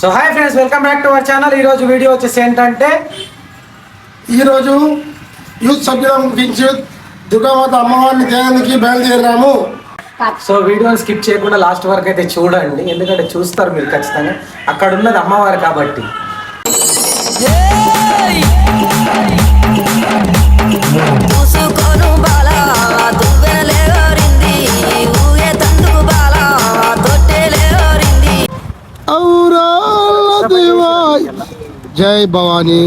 So hi friends welcome back to our channel ఈ రోజు video వచ్చేసి ఏంటంటే ఈరోజు యూత్ సభ్యులం విద్యుత్ దుర్గామాత అమ్మవారిని దేనికి బయలుదేరాము. సో వీడియోని స్కిప్ చేయకుండా లాస్ట్ వరకు అయితే చూడండి. ఎందుకంటే చూస్తారు మీరు ఖచ్చితంగా. అక్కడ ఉన్నది అమ్మవారు కాబట్టి. జై భవానీ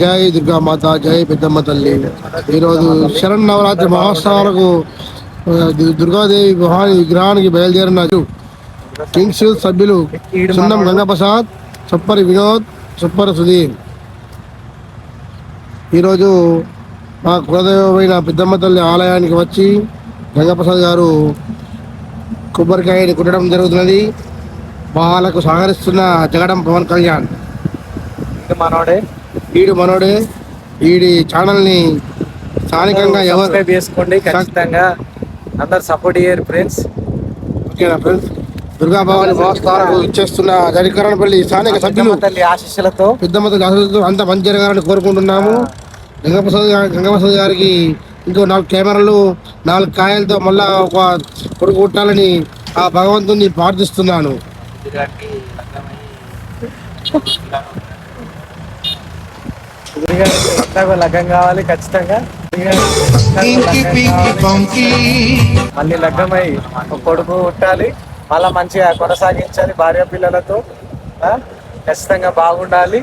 జై దుర్గామాత జై పెద్దమ్మ తల్లి. ఈరోజు శరణ్ నవరాత్రి మహోత్సవాలకు దుర్గాదేవి భవాని విగ్రహానికి బయలుదేరిన కింగ్స్ సభ్యులు సున్నం గంగప్రసాద్ సుప్పరి వినోద్ సుప్పరి సుధీర్. ఈరోజు మా కులదైవమైన పెద్దమ్మ తల్లి ఆలయానికి వచ్చి గంగప్రసాద్ గారు కొబ్బరికాయని కుట్టడం జరుగుతున్నది. వాళ్ళకు సహకరిస్తున్న జగడం పవన్ కళ్యాణ్. ఇది మనోడే. ఈడు మనోడే. ఈడి ఛానల్ని స్థానికంగా ఎవరు సబ్స్క్రైబ్ చేసుకోండి ఖచ్చితంగా. అందరు సపోర్ట్ చేయరు ఫ్రెండ్స్ ఓకేనా ఫ్రెండ్స్ దుర్గా భవాని మహోత్సవాలకు ఇచ్చేస్తున్న జరికరణపల్లి స్థానిక సభ్యులు తల్లి ఆశీస్సులతో పెద్దమ్మ ఆశీస్సులతో అంత మంచి జరగాలని కోరుకుంటున్నాము. గంగప్రసాద్ గారి గంగప్రసాద్ గారికి ఇంకో నాలుగు కెమెరాలు నాలుగు కాయలతో మళ్ళా ఒక కొడుకు పుట్టాలని ఆ భగవంతుని ప్రార్థిస్తున్నాను. లగ్గం కావాలి ఖచ్చితంగా. మళ్ళీ లగ్గమై కొడుకు పుట్టాలి. మళ్ళా మంచిగా కొనసాగించాలి భార్య పిల్లలతో? ఖచ్చితంగా బాగుండాలి.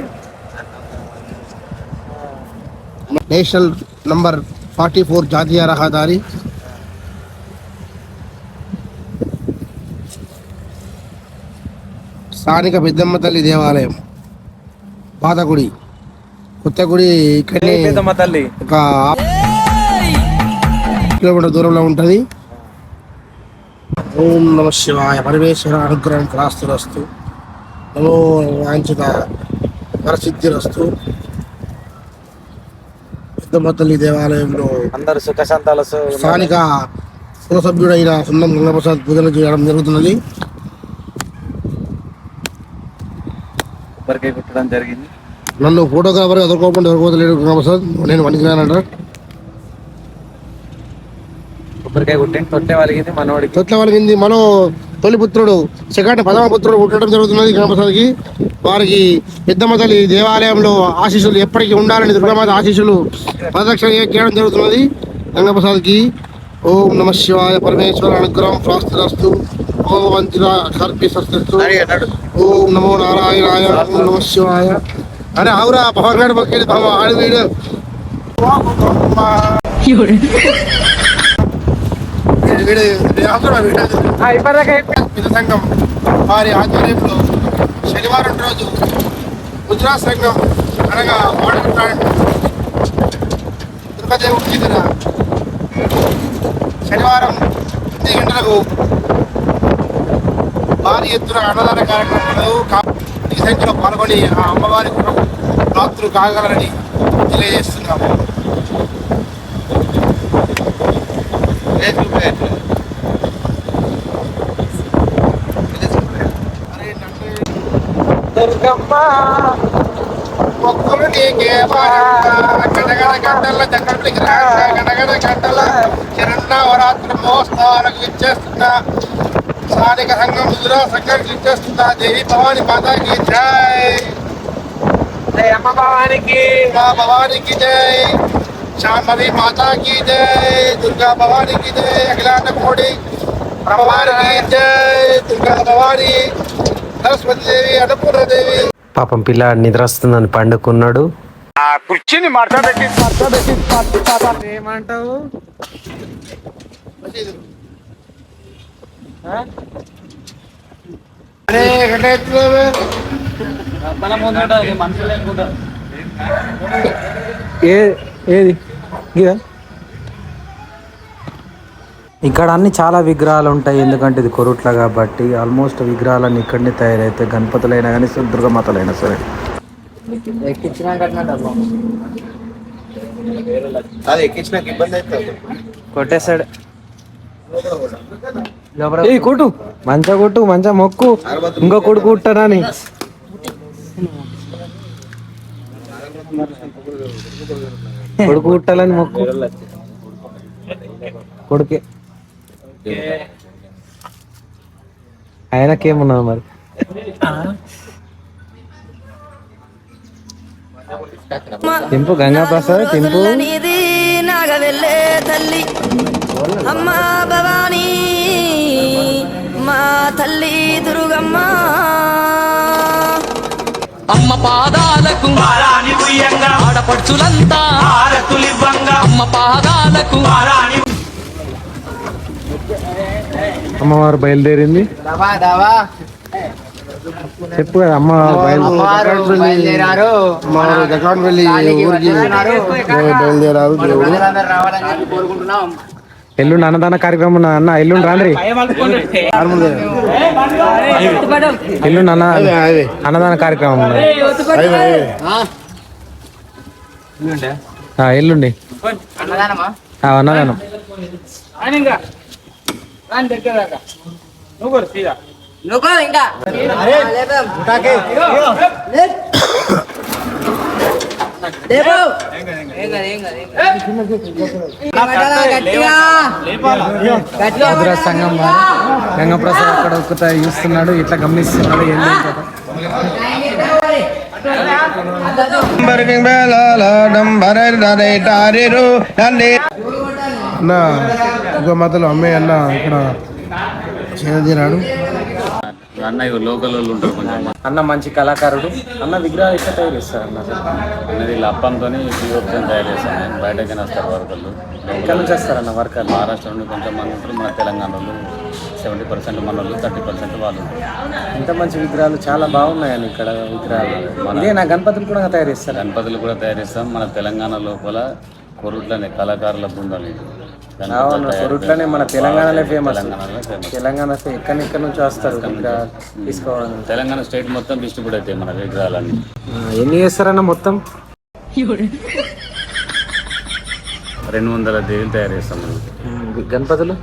నేషనల్ నంబర్ ఫార్టీ ఫోర్ జాతీయ రహదారి. స్థానిక పెద్దమ్మ తల్లి దేవాలయం పాతగుడి. కొత్త గుడి ఇక్కడనే పెద్దమ్మ తల్లి? ఒక కిలోమీటర్ దూరంలో ఉంటుంది. ఓం నమ శివాయ. పరమేశ్వర అనుగ్రహం ప్రాస్తురస్తు నమో వాంఛిత వరసిద్ధిరస్తు పెద్దమ్మ తల్లి దేవాలయంలో అందరు సుఖ సంతాల స్థానిక సభ్యుడైన సున్నం గంగప్రసాద్ పూజలు చేయడం జరుగుతున్నది. కొబ్బరికాయ కుట్టడం జరిగింది. నన్ను ఫోటోగ్రాఫర్ ఎదుర్కోకుండా ఎదుర్కోవట్లేడు గంగప్రసాద్ నేను పనికిరానంట కొబ్బరికాయ కుట్టి తొట్టే వాళ్ళకి మనోడికి. తొట్ల వాళ్ళకింది మనో తొలి పుత్రుడు సెకండ్ పదవ పుత్రుడు పుట్టడం జరుగుతున్నది గణపతికి వారికి పెద్దమ్మ తల్లి దేవాలయంలో ఆశీస్సులు ఎప్పటికీ ఉండాలని దుర్గామాత ఆశీస్సులు ప్రదక్షిణ చేయడం జరుగుతున్నది. గంగప్రసాద్కి ఓం నమ శివాయ పరమేశ్వర అనుగ్రహం ప్రాస్తురస్తు ఓం వంచిన ఓం నమో నారాయణాయ ఓం నమ శివాయ. అరే ఆవురా పవన్ గారు పక్కన బాబా ఆడు వీడు వీడు వీడు సంఘం వారి ఆధ్వర్యంలో శనివారం రోజు గుజరాత్ సంఘం అనగా వాడకుంటాడు దుర్గాదేవి దగ్గర శనివారం ఎనిమిది గంటలకు భారీ ఎత్తున అన్నదాన కార్యక్రమాలు కా- ఈ సంఖ్యలో పాల్గొని ఆ అమ్మవారి రాత్రులు కాగలరని తెలియజేస్తున్నాము. దుర్గమ్మ మొక్కులు నీకే. గడగడ గంటల గంటల ఇచ్చేస్తున్న స్థానిక సంఘం సంఘానికి ఇచ్చేస్తున్న దేవి భవాని మాతాకి జై. జై అమ్మ భవానికి. దుర్గా భవానికి జై. శాంభవి మాతాకి జై. దుర్గా భవానికి జై. అఖిలాండ కోడి భవానికి జై. దుర్గా భవాని సరస్వతి దేవి అన్నపూర్ణ దేవి. పాపం పిల్లాడు నిద్ర వస్తుందని పండుకున్నాడు. ఏమంటావు అరే గణేశ్వర ఏ ఏది? ఇక్కడ అన్ని చాలా విగ్రహాలు ఉంటాయి ఎందుకంటే ఇది కొరుట్ల కాబట్టి ఆల్మోస్ట్ విగ్రహాలన్నీ ఇక్కడనే తయారైతాయి గణపతులైనా కానీ దుర్గమాతలైనా సరే. అది ఎక్కించినాక ఇబ్బంది అవుతుంది. కొట్టేశాడు. ఏ కొట్టు. మంచిగా కొట్టు మంచిగా మొక్కు. ఇంకో కొడుకు కుట్టానని కొడుకు కుట్టాలని మొక్కు. కొడుకే. ఆయనకేమున్నది మరి? తింపు గంగా ప్రసాద్ తింపు. నీది నాగ వెళ్ళే తల్లి. అమ్మ భవానీ. మా తల్లి దుర్గమ్మ. అమ్మ పాదాలకు ఆడపడుచులంతా అమ్మ పాదాలకు అమ్మవారు బయలుదేరింది. చెప్పు కదా అమ్మ బయలుదేరి బయలుదేరారు. అమ్మవారు జకాన్ వెళ్ళి ఊరికి బయలుదేరారు. దేవుడు. ఎల్లుండి అన్నదాన కార్యక్రమం అన్న ఎల్లుండి రాండ్రి. ఎల్లుండి అన్న. అన్నదాన కార్యక్రమం. ఎల్లుండి? ఆ, అన్నదానం. మధుర సంఘం గంగప్రసాద్ అక్కడ ఒక్కత చూస్తున్నాడు ఇట్లా గమనిస్తున్నాడు ఏం అన్న ఇంకో మతలు అమ్మాయి అన్న ఇక్కడ చేరదీరాడు. అన్నయ్య లోకల్ వాళ్ళు ఉంటారు కొంచెం. అన్న మంచి కళాకారుడు. అన్న విగ్రహాలు ఎట్లా తయారు చేస్తారు అన్న? అనేది లప్పంతో పీఓప్షన్ తయారు చేస్తాను నేను బయటకైనా వస్తారు వర్కర్లు. ఎక్కడ నుంచి వస్తారన్న వర్కర్లు? మహారాష్ట్ర నుండి కొంచెం మంది ఉంటారు. మన తెలంగాణ వాళ్ళు సెవెంటీ పర్సెంట్ మన వాళ్ళు థర్టీ పర్సెంట్ వాళ్ళు. ఎంత మంచి విగ్రహాలు చాలా బాగున్నాయని ఇక్కడ విగ్రహాలు. ఇదే నా గణపతులు కూడా తయారు చేస్తారు? గణపతులు కూడా తయారు చేస్తాం. మన తెలంగాణ లోపల కొరుట్లనే కళాకారుల బృందం ఇది. గణపతులు అవును కొరుట్లనే మన తెలంగాణలో ఫేమస్. తెలంగాణ ఎక్కడి ఎక్కడి నుంచి వస్తారు తీసుకోవడానికి తెలంగాణ స్టేట్ మొత్తం డిస్ట్రిబ్యూట్ అవుతాయి మన విగ్రహాలన్నీ ఆ, ఎన్ని చేస్తారన్న మొత్తం? రెండు వందల దేవులు తయారు చేస్తాం గణపతులు?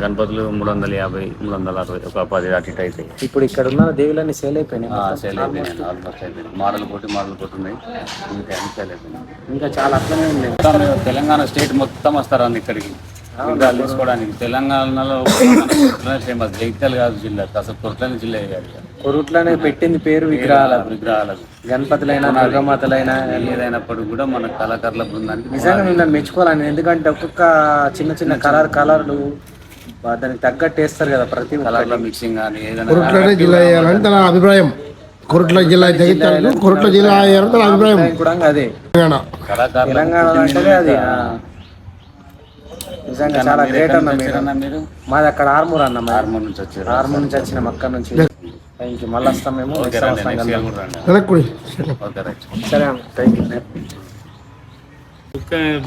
గణపతులు మూడు వందల యాభై మూడు వందల అరవై ఒక పది అటు ఇటు అవుతాయి ఇప్పుడు ఇక్కడ ఉన్న దేవులన్నీ సేల్ అయిపోయినాయి సేల్ అయిపోయినాయి ఆల్మోస్ట్ అయిపోయినాయి. మోడల్ కొట్టి మోడల్ కొట్టి ఉన్నాయి. ఇంకా సేల్ అయిపోయినాయి? ఇంకా చాలా మొత్తం తెలంగాణ స్టేట్ మొత్తం వస్తారండి ఇక్కడికి? విగ్రహాలు తీసుకోవడానికి. తెలంగాణలో ఫేమస్ జగిత్యాల కాదు జిల్లా అసలు కొట్లని జిల్లా కాదు. కొరుట్లనే పెట్టింది పేరు విగ్రహాలకు. విగ్రహాలకు. గణపతులైనా దుర్గమాతలైనా ఏదైనప్పుడు కూడా మన కళాకారుల బృందానికి నిజంగా మిమ్మల్ని మెచ్చుకోవాలని ఎందుకంటే ఒక్కొక్క చిన్న చిన్న కలర్ కలర్లు దానికి తగ్గట్టు వేస్తారు కదా ప్రతి కలర్ల మిక్సింగ్ కానీ ఏదైనా కొరుట్లనే జిల్లా అయ్యారని తన అభిప్రాయం. కొరుట్ల జిల్లా జగిత్యాలకు కొరుట్ల జిల్లా అయ్యారని తన అభిప్రాయం. కూడా అదే. తెలంగాణ కళాకారుల తెలంగాణ అంటే అది ఆ. నిజంగా చాలా గ్రేట్ అన్న మీరు. మాది అక్కడ ఆర్మూర్ అన్న హార్మోన్ నుంచి వచ్చారు ఆర్మూర్ నుంచి వచ్చిన మక్క నుంచి. థ్యాంక్ యూ మళ్ళీ వస్తాం మేము. సరే. అన్న. థ్యాంక్ యూ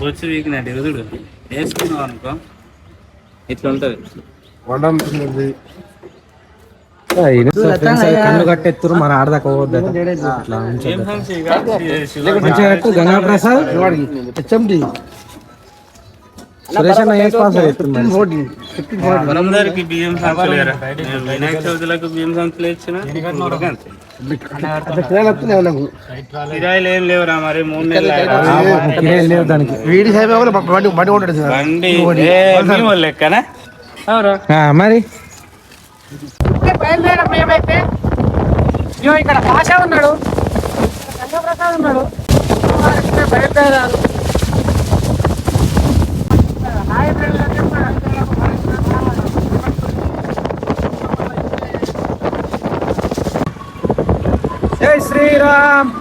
బొచ్చు వీకినట్టు ఎదుడు వేసుకున్నావు అనుకో. ఇట్లా ఉంటది. వండం కన్ను కట్టెత్తురు మన ఆడదాకా పోవద్దు. మంచిగా గంగా ప్రసాద్ హెచ్ఎండి. సురేష్ అన్న ఏ స్పాన్సర్ ఎత్తుంది మరి? అందరికి బియ్యం సంచులు ఏరా. నేను వినాయక చవితులకు బియ్యం సంచులు ఇచ్చిన. ఊరకే అంతే. కిరాయిలు ఏం లేవురా మరి? మూడు నెలలు అయ్యాయి. కిరాయి లేవు దానికి. వీడి సాయిబాబు బండి ఉంటాడు లెక్కనా? మరి? ఇక్కడ భాష ఉన్నాడు. ఉన్నాడు. బయలుదేరారు. जय Shri Ram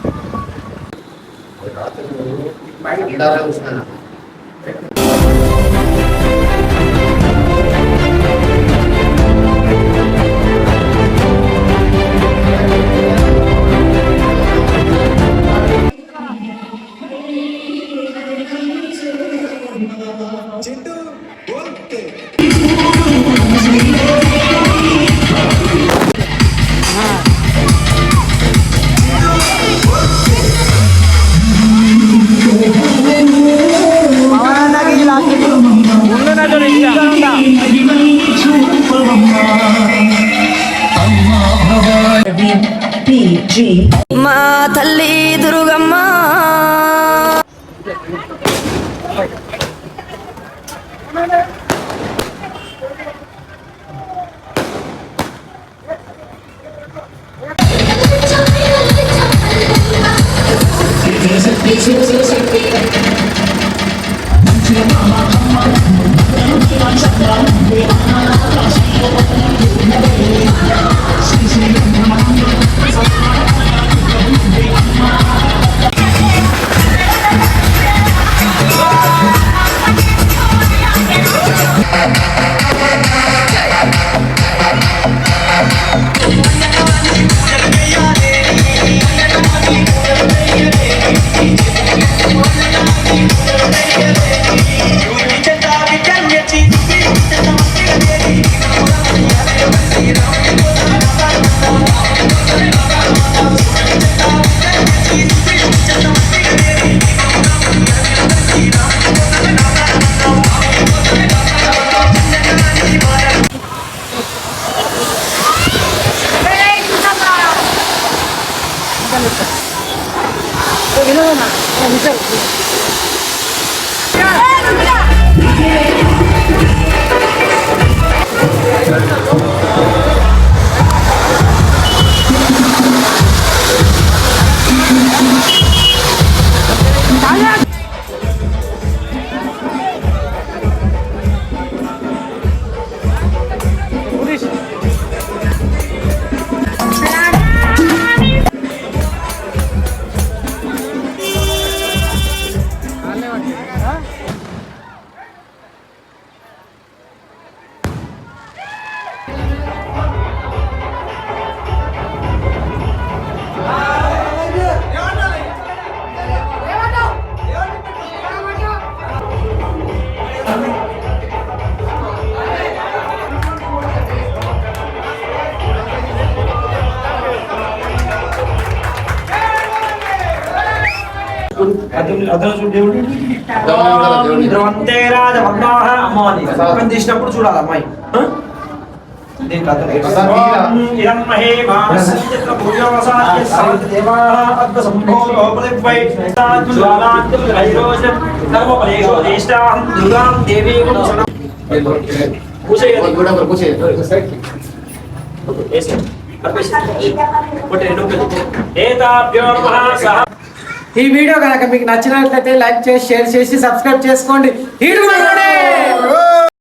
Thank you. Yeah. పూసేయండి. వేసేయండి. అర్పేసేయండి. కొట్టండి, నొక్కండి. ఏతాభ్యో సహ ఈ వీడియో కనుక మీకు నచ్చినట్లయితే లైక్ చేసి షేర్ చేసి సబ్స్క్రైబ్ చేసుకోండి.